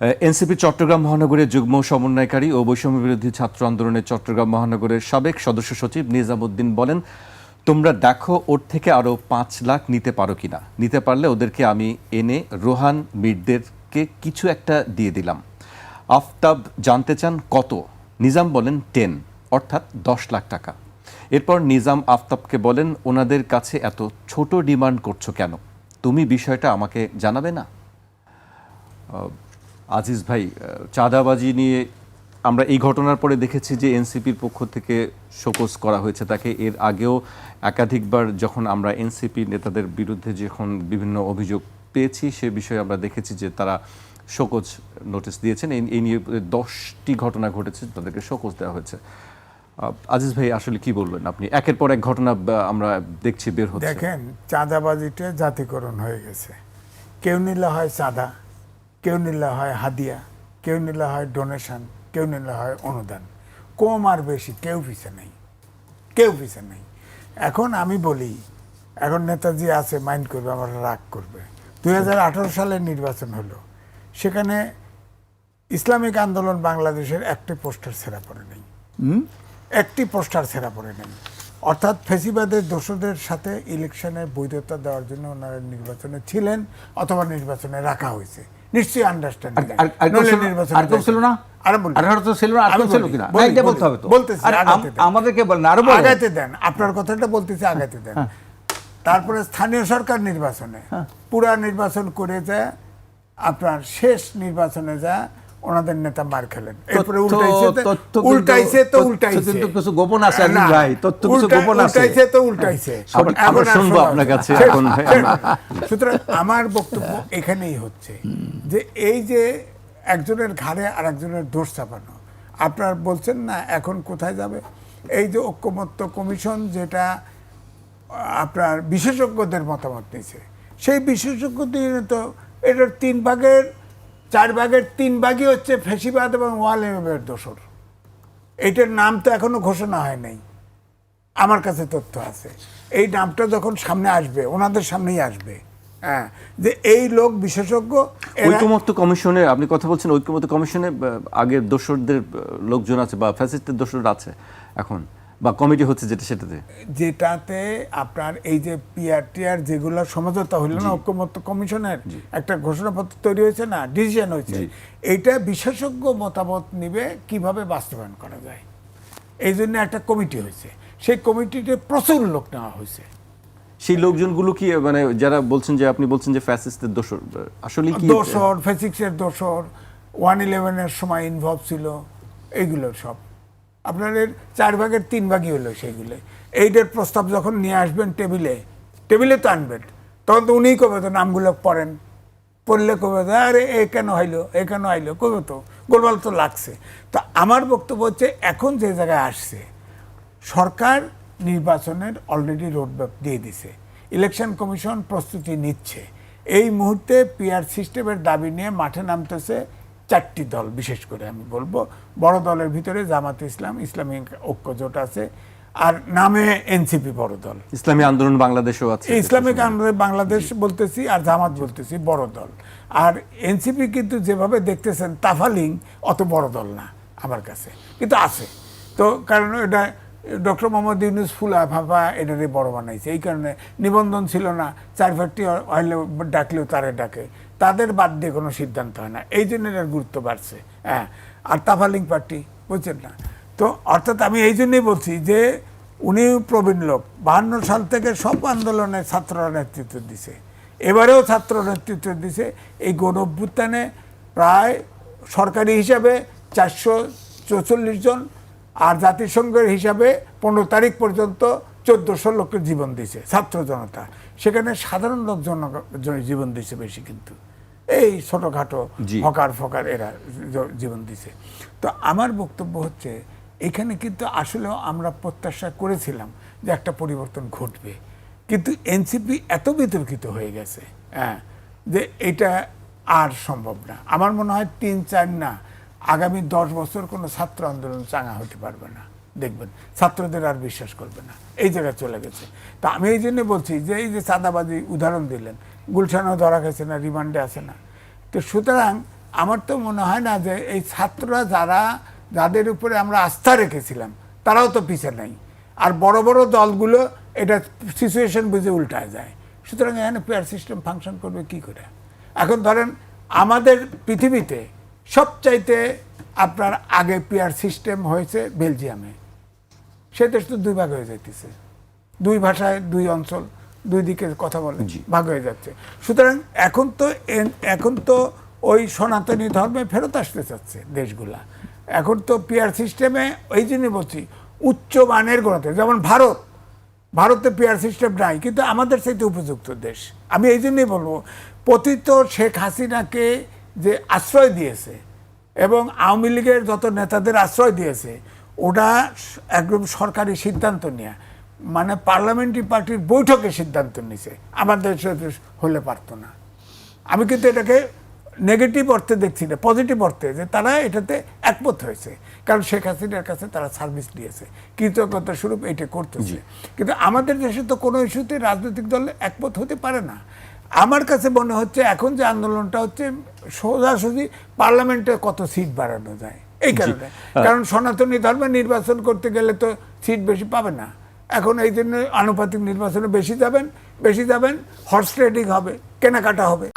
NCP Chittagong মহানগরের যুগ্ম সমন্বয়কারী ও বৈষম্য বিরোধী ছাত্র আন্দোলনের চট্টগ্রাম মহানগরের সাবেক সদস্য সচিব নিজামুদ্দিন বলেন, তোমরা দেখো ওর থেকে আরও পাঁচ লাখ নিতে পারো কিনা। নিতে পারলে ওদেরকে আমি এনে রোহান মিরদেরকে কিছু একটা দিয়ে দিলাম। আফতাব জানতে চান কত? নিজাম বলেন, টেন, অর্থাৎ দশ লাখ টাকা। এরপর নিজাম আফতাবকে বলেন, ওনাদের কাছে এত ছোট ডিমান্ড করছ কেন? তুমি বিষয়টা আমাকে জানাবে না? আজিজ ভাই চাঁদাবাজি নিয়ে আমরা এই ঘটনার পরে দেখেছি যে এনসিপির পক্ষ থেকে শোকজ করা হয়েছে। তাকে এর আগেও একাধিকবার যখন আমরা এনসিপি নেতাদের বিরুদ্ধে যখন বিভিন্ন অভিযোগ পেয়েছি, সে বিষয়ে আমরা দেখেছি যে তারা শোকজ নোটিশ দিয়েছেন। এই- নিয়ে দশটি ঘটনা ঘটেছে, তাদেরকে শোকজ দেওয়া হয়েছে। আজিজ ভাই, আসলে কি বলবেন আপনি? একের পর এক ঘটনা আমরা দেখছি বের হচ্ছে। দেখেন, চাঁদাবাজিটা জাতিকরণ হয়ে গেছে। কেউ নিলে হয় চাঁদা কেউ নিলে হয় হাদিয়া কেউ নিলে হয় ডোনেশন কেউ নিলে হয় অনুদান। কম আর বেশি কেউ পিছে নেই কেউ পিছে নেই। এখন আমি বলি এখন নেতাজি আছে মাইন্ড করবে আমার রাগ করবে। দু হাজার আঠারো সালের নির্বাচন হলো সেখানে ইসলামিক আন্দোলন বাংলাদেশের একটি পোস্টার ছেঁড়া পড়ে নেই। একটি পোস্টার ছেঁড়া পড়ে নেই। অর্থাৎ ফেসিবাদের দোষদের সাথে ইলেকশনে বৈধতা দেওয়ার জন্য ওনারা নির্বাচনে ছিলেন অথবা নির্বাচনে রাখা হয়েছে। নিশ্চয়ই আন্ডারস্ট্যান্ড আর- কেউ ছিল- না? আমাদেরকে বলেন, আরও আগাতে দেন। আপনার কথাটা বলতেছি আগাতে দেন। তারপরে স্থানীয় সরকার নির্বাচনে পুরা নির্বাচন করে যা আপনার শেষ নির্বাচনে যা ওনাদের নেতা মার খেলেন। এরপরে উল্টাইছে তো- উল্টাইছে তো কিন্তু কিছু গোপন আছে, না, ভাই, তথ্য কিছু গোপন আছে। উল্টাইছে তো উল্টাইছে। এখন শুনব আপনার কাছে এখন। সুতরাং আমার বক্তব্য এখানেই হচ্ছে যে এই যে একজনের ঘাড়ে আর একজনের দোষ চাপানো আপনার বলছেন না এখন কোথায় যাবে? এই যে ঐক্যমত্য কমিশন যেটা আপনার বিশেষজ্ঞদের মতামত নিয়েছে সেই বিশেষজ্ঞদের তো এটার তিন ভাগের চার ভাগের তিন ভাগই হচ্ছে ফেসিবাদ এবং ওয়াল এমের দোষর এইটার নাম তো এখনও ঘোষণা হয় নাই। আমার কাছে তথ্য আছে। এই নামটা যখন সামনে আসবে, ওনাদের সামনেই আসবে। হ্যাঁ যে এই লোক বিশেষজ্ঞ ঐক্যমত্য কমিশনে আপনি কথা বলছেন, ঐক্যমত্য কমিশনে আগের দোসরদের লোকজন আছে বা ফ্যাসিস্টের দোসর আছে এখন। বা কমিটি হচ্ছে যেটা সেটাতে? যেটাতে আপনার এই যে পিআর টিআর যেগুলো সমঝোতা হইল না ঐক্যমত্য কমিশনের একটা ঘোষণাপত্র তৈরি হয়েছে না ডিসিশন হয়েছে এইটা বিশেষজ্ঞ মতামত নিবে কীভাবে বাস্তবায়ন করা যায়। এই জন্য একটা কমিটি হয়েছে। সেই কমিটিতে প্রচুর লোক নেওয়া হয়েছে। সেই লোকজনগুলো কি মানে যারা বলছেন যে আপনি বলছেন যে ফ্যাসিস্টের দোষর আসলে কি দোসর ফিজিক্সের দোসর ওয়ান ইলেভেনের সময় ইনভলভ ছিল এইগুলো সব। আপনাদের চার ভাগের তিন ভাগই হলো সেইগুলো। এইটার প্রস্তাব যখন নিয়ে আসবেন টেবিলে টেবিলে তো আনবেন। তখন তো উনিই কবে তো নামগুলো পড়েন। পড়লে কবে তো, আরে, এ কেন হইল? এ কেন হইল? কবে তো? গোলমাল তো লাগছে। তো আমার বক্তব্য হচ্ছে, এখন যে জায়গায় আসছে, সরকার নির্বাচনের অলরেডি রোডম্যাপ দিয়ে দিছে। ইলেকশন কমিশন প্রস্তুতি নিচ্ছে। এই মুহূর্তে পিআর সিস্টেমের দাবি নিয়ে মাঠে নামতেছে চারটি দল বিশেষ করে আমি বলব। বড় দলের ভিতরে জামাত ইসলাম ইসলামিক ঐক্য জোট আছে আর নামে এনসিপি বড় দল। ইসলামী আন্দোলন বাংলাদেশও আছে। ইসলামিক আন্দোলন বাংলাদেশ বলতেছি আর জামাত বলতেছি বড় দল। আর এনসিপি কিন্তু যেভাবে দেখতেছেন তাফালিং অত বড় দল না আমার কাছে কিন্তু আছে। তো কারণ এটা ডক্টর মোহাম্মদ ইউনুস ফুলা ফাঁপা এটারে বড় বানাইছে এই কারণে নিবন্ধন ছিল না চার ফাটটি হইলে ডাকলেও তারে ডাকে। তাদের বাদ দিয়ে কোনো সিদ্ধান্ত হয় না। এই জন্য এটার গুরুত্ব বাড়ছে। হ্যাঁ আর তাফালিং পার্টি, বুঝছেন না? তো অর্থাৎ আমি এই জন্যই বলছি যে, উনি প্রবীণ লোক, বাহান্ন সাল থেকে সব আন্দোলনে ছাত্ররা নেতৃত্ব দিছে। এবারেও ছাত্র নেতৃত্ব দিছে। এই গণ অভ্যুত্থানে প্রায় সরকারি হিসাবে চারশো চৌচল্লিশ জন আর জাতিসংঘের হিসাবে পনেরো তারিখ পর্যন্ত চোদ্দশো লোকের জীবন দিছে ছাত্র জনতা। সেখানে সাধারণ লোক জীবন দিছে বেশি কিন্তু। এই ছোটোখাটো। হকার ফকার এরা জীবন দিছে। তো আমার বক্তব্য হচ্ছে এখানে কিন্তু আসলেও আমরা প্রত্যাশা করেছিলাম যে একটা পরিবর্তন ঘটবে। কিন্তু এনসিপি এত বিতর্কিত হয়ে গেছে হ্যাঁ যে এটা আর সম্ভব না। আমার মনে হয় তিন চার না আগামী দশ বছর কোনো ছাত্র আন্দোলন চাঙা হতে পারবে না। দেখবেন, ছাত্রদের আর বিশ্বাস করবে না। এই জায়গায় চলে গেছে। তা আমি এই জন্য বলছি যে, এই যে চাঁদাবাজি উদাহরণ দিলেন, গুলশানও ধরা গেছে না, রিমান্ডে আছে না। তো সুতরাং আমার তো মনে হয় না যে, এই ছাত্ররা যারা, যাদের উপরে আমরা আস্থা রেখেছিলাম, তারাও তো পিছে নাই। আর বড় বড় দলগুলো এটা সিচুয়েশন বুঝে উল্টায় যায়। সুতরাং এখানে পেয়ার সিস্টেম ফাংশন করবে কি করে? এখন ধরেন আমাদের পৃথিবীতে সবচাইতে আপনার আগে পেয়ার সিস্টেম হয়েছে বেলজিয়ামে। সে দেশ তো দুই ভাগ হয়ে যাইতেছে। দুই ভাষায় দুই অঞ্চল দুই দিকে কথা বলে ভাগ হয়ে যাচ্ছে। সুতরাং এখন তো এখন তো ওই সনাতনী ধর্মে ফেরত আসতে চাচ্ছে দেশগুলা। এখন তো পিয়ার সিস্টেমে ওই জন্যই বলছি উচ্চ মানের গণতন্ত্র যেমন ভারত ভারতে পিয়ার সিস্টেম নাই কিন্তু আমাদের চাইতে উপযুক্ত দেশ। আমি এই জন্যই বলব পতিত শেখ হাসিনাকে যে আশ্রয় দিয়েছে এবং আওয়ামী লীগের যত নেতাদের আশ্রয় দিয়েছে ওটা একদম সরকারি সিদ্ধান্ত নিয়ে মানে পার্লামেন্টারি পার্টির বৈঠকে সিদ্ধান্ত নিছে। আমাদের সাথে হলে পারতো না। আমি কিন্তু এটাকে নেগেটিভ অর্থে দেখছি না পজিটিভ অর্থে যে তারা এটাতে একমত হয়েছে। কারণ শেখ হাসিনার কাছে তারা সার্ভিস দিয়েছে কৃতজ্ঞতা স্বরূপ এটা করতেছে। কিন্তু আমাদের দেশে তো কোনো ইস্যুতে রাজনৈতিক দল একমত হতে পারে না। আমার কাছে মনে হচ্ছে এখন যে আন্দোলনটা হচ্ছে সোজাসুজি পার্লামেন্টে কত সিট বাড়ানো যায়। এই কারণে। কারণ সনাতনী ধর্মে নির্বাচন করতে গেলে তো সিট বেশি পাবে না। এখন এই জন্য আনুপাতিক নির্বাচনে বেশি যাবেন বেশি যাবেন হর্স ট্রেডিং হবে কেনাকাটা হবে।